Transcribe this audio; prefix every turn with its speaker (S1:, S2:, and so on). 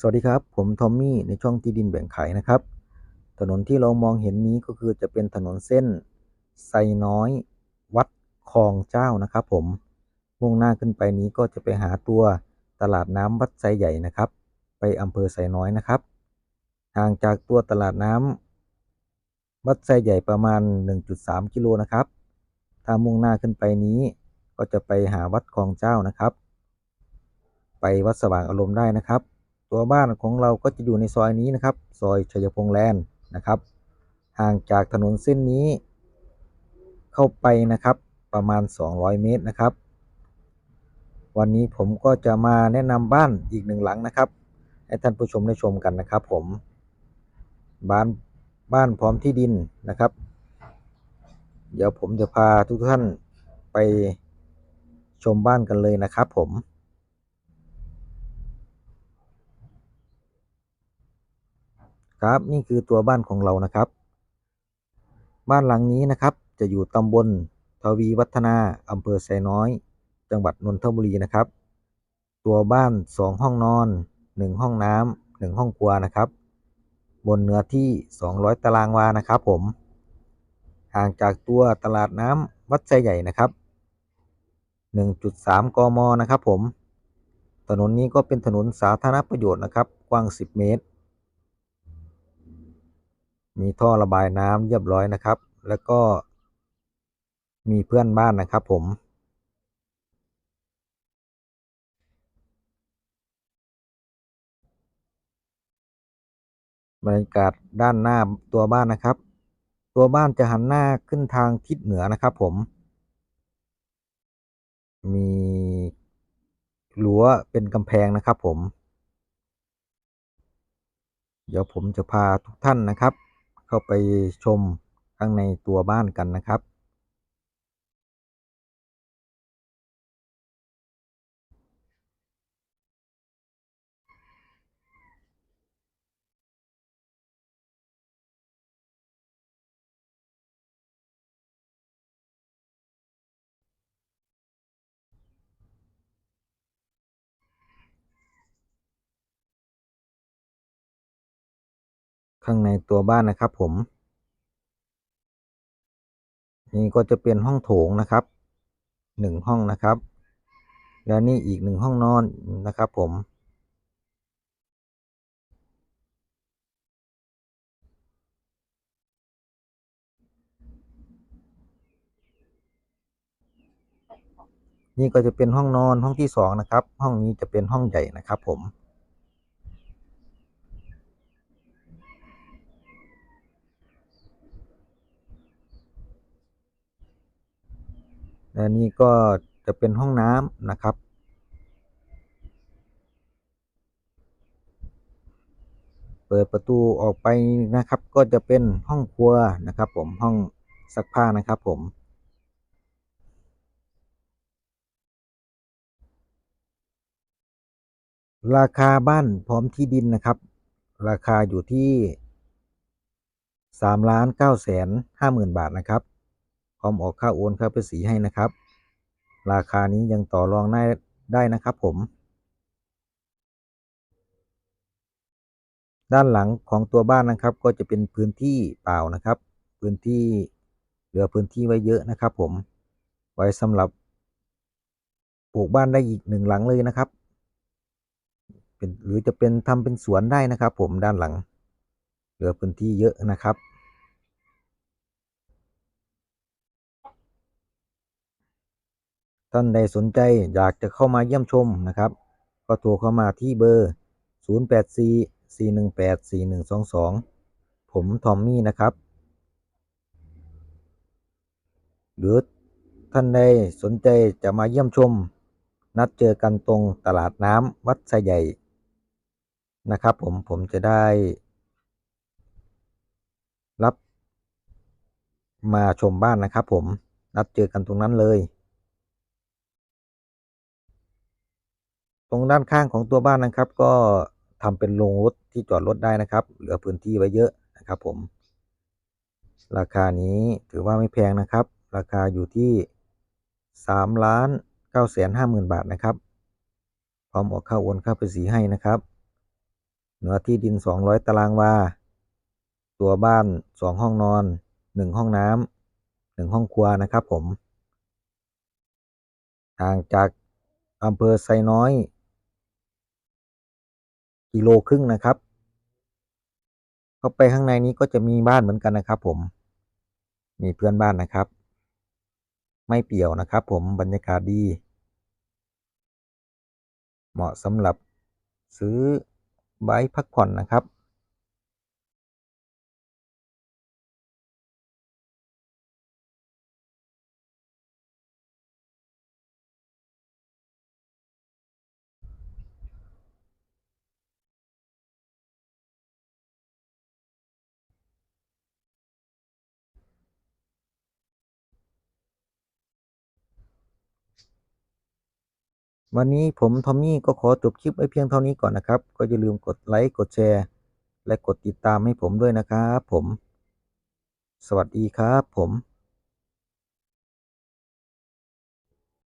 S1: สวัสดีครับ ผมทอมมี่ในช่องที่ดินแบ่งขายนะครับ ถนนที่เรามองเห็นนี้ก็คือจะเป็นถนนเส้นไซน้อย วัดคลองเจ้านะครับ ผมมุ่งหน้าขึ้นไปนี้ก็จะไปหาตัวตลาดน้ำวัดไซใหญ่นะครับ ไปอำเภอไซน้อยนะครับห่างจากตัวตลาดน้ำวัดไซใหญ่ประมาณ 1.3 กิโลนะครับ ถ้ามุ่งหน้าขึ้นไปนี้ก็จะไปหาวัดคลองเจ้านะครับ ไปวัดสว่างอารมณ์ได้นะครับ ตัวบ้านของเราก็จะอยู่ในซอยนี้นะครับ ซอยชัยพงษ์แลนด์นะครับ ห่างจากถนนเส้นนี้ เข้าไปนะครับประมาณ 200 เมตรนะครับ วันนี้ผมก็จะมาแนะนำบ้านอีกหนึ่งหลังนะครับให้ท่านผู้ชมได้ชมกันนะครับ ผม บ้านบ้านพร้อมที่ดินนะครับ เดี๋ยวผมจะพาทุกท่านไปชมบ้านกันเลยนะครับผม ครับนี่คือตัวบ้านของเรานะครับ บ้านหลังนี้นะครับ จะอยู่ตำบลทวีวัฒนาอำเภอไซน้อย จังหวัดนนทบุรีนะครับ ตัวบ้านสองห้องนอนหนึ่งห้องน้ำหนึ่งห้องครัวนะครับ บนเนื้อที่ 200 ตารางวานะครับผม ห่างจากตัวตลาดน้ำวัดไซใหญ่นะครับ 1.3 กมนะครับผม ถนนนี้ก็เป็นถนนสาธารณประโยชน์นะครับ กว้าง 10 เมตร มีท่อระบายน้ำเรียบร้อยนะครับ แล้วก็มีเพื่อนบ้านนะครับผม บรรยากาศด้านหน้าตัวบ้านนะครับ ตัวบ้านจะหันหน้าขึ้นทางทิศเหนือนะครับผม มีรั้วเป็นกำแพงนะครับผม เดี๋ยวผมจะพาทุกท่านนะครับ เข้าไปชมข้างในตัวบ้านกันนะครับ ข้างในตัวบ้านนะครับผม นี่ก็จะเป็นห้องโถงนะครับหนึ่งห้องนะครับ แล้วนี่อีกหนึ่งห้องนอนนะครับผม นี่ก็จะเป็นห้องนอนห้องที่สองนะครับ ห้องนี้จะเป็นห้องใหญ่นะครับผม และนี่ก็จะเป็นห้องน้ำนะครับ เปิดประตูออกไปนะครับ ก็จะเป็นห้องครัวนะครับ ผมห้องซักผ้านะครับผมราคาบ้านพร้อมที่ดินนะครับ ราคาอยู่ที่สามล้านเก้าแสนห้าหมื่นบาทนะครับ พร้อมออกค่าโอนค่าภาษีให้นะครับ ราคานี้ยังต่อรองได้ได้นะครับผม ด้านหลังของตัวบ้านนะครับ ก็จะเป็นพื้นที่เปล่านะครับ พื้นที่เหลือพื้นที่ไว้เยอะนะครับ ผม ไว้สำหรับปลูกบ้านได้อีกหนึ่งหลังเลยนะครับเป็นหรือจะเป็นทำเป็นสวนได้นะครับ ผมด้านหลัง เหลือพื้นที่เยอะนะครับ ท่านใดสนใจอยากจะเข้ามาเยี่ยมชมนะครับ ก็โทรเข้ามาที่เบอร์ 0844184122 ผมทอมมี่นะครับ หรือท่านใดสนใจจะมาเยี่ยมชม นัดเจอกันตรงตลาดน้ำวัดไซใหญ่นะครับ ผมผมจะได้ รับมาชมบ้านนะครับ ผมนัดเจอกันตรงนั้นเลย ตรงด้านข้างของตัวบ้านนะครับ ก็ทำเป็นโรงรถที่จอดรถได้นะครับ เหลือพื้นที่ไว้เยอะนะครับผม ราคานี้ถือว่าไม่แพงนะครับ ราคาอยู่ที่สามล้านเก้าแสนห้าหมื่นบาทนะครับ พร้อมออกค่าโอนค่าภาษีให้นะครับเนื้อที่ดิน 200 ตารางวา ตัวบ้าน 2 ห้องนอน 1 ห้องน้ำ 1 ห้องครัวนะครับผม ห่างจากอำเภอไซน้อย กิโลครึ่งนะครับ เข้าไปข้างในนี้ก็จะมีบ้านเหมือนกันนะครับ ผม มีเพื่อนบ้านนะครับ ไม่เปี่ยวนะครับ ผมบรรยากาศดี เหมาะสำหรับซื้อไว้พักผ่อนนะครับ วันนี้ผมทอมมี่ก็ขอจบคลิปไว้เพียงเท่านี้ก่อนนะครับ ก็อย่าลืมกดไลค์กดแชร์ และกดติดตามให้ผมด้วยนะครับผม สวัสดีครับผม